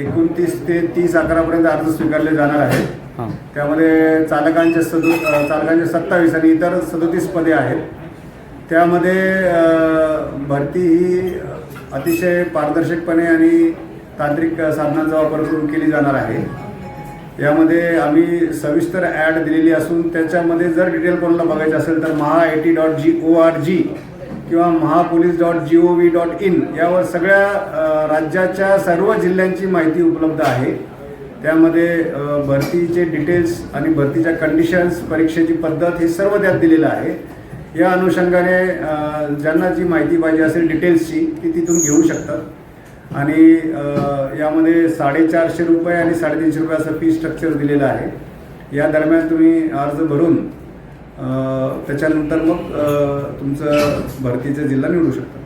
एकोणतीस ते तीस अकरापर्यंत अर्ज स्वीकारले जाणार आहेत. त्यामध्ये चालकांचे सदो चालकांचे सत्तावीस आणि इतर सदोतीस पदे आहेत. त्यामध्ये भरती ही अतिशय पारदर्शकपणे आणि तांत्रिक साधनांचा वापर करून केली जाणार आहे. यामध्ये आम्ही सविस्तर ॲड दिलेली असून त्याच्यामध्ये जर डिटेल कोणाला बघायचं असेल तर Maha I T dot G O R G किंवा Mahapolice dot G O V dot in यावर सगळ्या राज्याच्या सर्व जिल्ह्यांची माहिती उपलब्ध आहे. त्यामध्ये भरतीचे डिटेल्स आणि भरतीच्या कंडिशन्स परीक्षेची पद्धत हे सर्व त्यात दिलेलं आहे. या अनुषंगाने ज्यांना जी माहिती पाहिजे असेल डिटेल्सची ती तिथून घेऊ शकतात. आणि यामध्ये साडेचारशे रुपये आणि साडेतीनशे रुपये असं फी स्ट्रक्चर दिलेलं आहे. या दरम्यान तुम्ही अर्ज भरून त्याच्यानंतर मग तुमचं भरतीचा जिल्हा निवडू शकता.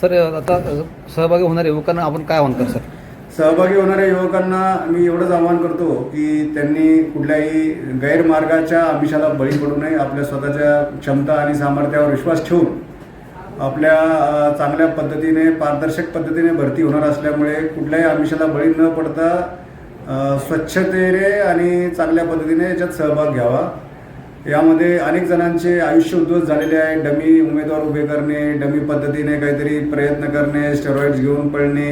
सर आता सहभागी होणाऱ्या युवकांना आपण काय आव्हान कर सर? सहभागी होणाऱ्या युवकांना मी एवढंच आवाहन करतो की त्यांनी कुठल्याही गैरमार्गाच्या आमिषाला बळी पडू नये आपल्या स्वतःच्या क्षमता आणि सामर्थ्यावर विश्वास ठेवून आपल्या चांगल्या पद्धतीने पारदर्शक पद्धतीने भरती होणार असल्यामुळे कुठल्याही आमिषाला बळी न पडता स्वच्छतेने आणि चांगल्या पद्धतीने याच्यात सहभाग घ्यावा. यामध्ये अनेक जणांचे आयुष्य उद्ध्वस्त झालेले आहे. डमी उमेदवार उभे करणे डमी पद्धतीने काहीतरी प्रयत्न करणे स्टेरॉइड्स घेऊन पळणे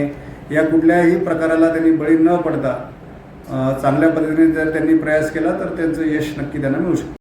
या कुठल्याही प्रकाराला त्यांनी बळी न पडता चांगल्या पद्धतीने जर त्यांनी प्रयास केला तर त्यांचं यश नक्की त्यांना मिळू शकतं.